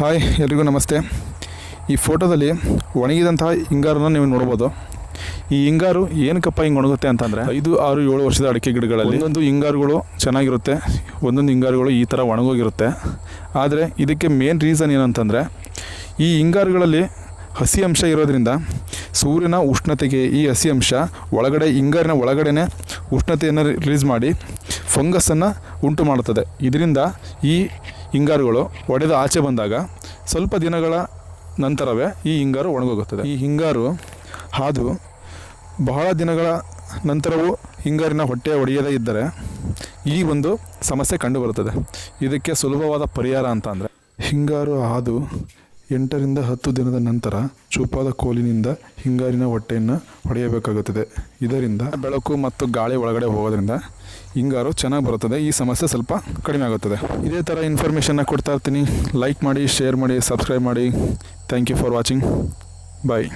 Hi, ಎಲ್ರಿಗೂ ನಮಸ್ತೆ. ಈ ಫೋಟೋದಲ್ಲಿ ಒಣಗಿದಂತಹ ಹಿಂಗಾರನ್ನು ನೀವು ನೋಡ್ಬೋದು. ಈ ಹಿಂಗಾರು ಏನಕ್ಕಪ್ಪ ಹಿಂಗೆ ಒಣಗುತ್ತೆ ಅಂತಂದರೆ, ಐದು, ಆರು, ಏಳು ವರ್ಷದ ಅಡಿಕೆ ಗಿಡಗಳಲ್ಲಿ ಒಂದೊಂದು ಹಿಂಗಾರುಗಳು ಚೆನ್ನಾಗಿರುತ್ತೆ, ಒಂದೊಂದು ಹಿಂಗಾರುಗಳು ಈ ಥರ ಒಣಗೋಗಿರುತ್ತೆ. ಆದರೆ ಇದಕ್ಕೆ ಮೇನ್ ರೀಸನ್ ಏನಂತಂದರೆ, ಈ ಹಿಂಗಾರುಗಳಲ್ಲಿ ಹಸಿ ಅಂಶ ಇರೋದ್ರಿಂದ ಸೂರ್ಯನ ಉಷ್ಣತೆಗೆ ಈ ಹಸಿ ಅಂಶ ಒಳಗಡೆ, ಹಿಂಗಾರಿನ ಒಳಗಡೆನೇ ಉಷ್ಣತೆಯನ್ನು ರಿಲೀಸ್ ಮಾಡಿ ಫಂಗಸನ್ನು ಉಂಟು ಮಾಡುತ್ತದೆ ಇದರಿಂದ ಈ ಹಿಂಗಾರುಗಳು ಒಡೆದು ಆಚೆ ಬಂದಾಗ ಸ್ವಲ್ಪ ದಿನಗಳ ನಂತರವೇ ಈ ಹಿಂಗಾರು ಒಣಗೋಗುತ್ತದೆ. ಈ ಹಿಂಗಾರು ಹಾದು ಬಹಳ ದಿನಗಳ ನಂತರವೂ ಹಿಂಗಾರಿನ ಹೊಟ್ಟೆ ಒಡೆಯದೇ ಇದ್ದರೆ ಈ ಒಂದು ಸಮಸ್ಯೆ ಕಂಡುಬರುತ್ತದೆ. ಇದಕ್ಕೆ ಸುಲಭವಾದ ಪರಿಹಾರ ಅಂತ ಹಿಂಗಾರು ಹಾದು ಎಂಟರಿಂದ ಹತ್ತು ದಿನದ ನಂತರ ಚೂಪಾದ ಕೋಲಿನಿಂದ ಹಿಂಗಾರಿನ ಹೊಟ್ಟೆಯನ್ನು ಹೊಡೆಯಬೇಕಾಗುತ್ತದೆ. ಇದರಿಂದ ಬೆಳಕು ಮತ್ತು ಗಾಳಿ ಒಳಗಡೆ ಹೋಗೋದ್ರಿಂದ ಹಿಂಗಾರು ಚೆನ್ನಾಗಿ ಬರುತ್ತದೆ. ಈ ಸಮಸ್ಯೆ ಸ್ವಲ್ಪ ಕಡಿಮೆ ಆಗುತ್ತದೆ. ಇದೇ ಥರ ಇನ್ಫಾರ್ಮೇಷನ್ನ ಕೊಡ್ತಾ ಇರ್ತೀನಿ. ಲೈಕ್ ಮಾಡಿ ಶೇರ್ ಮಾಡಿ ಸಬ್ಸ್ಕ್ರೈಬ್ ಮಾಡಿ. Thank you for watching bye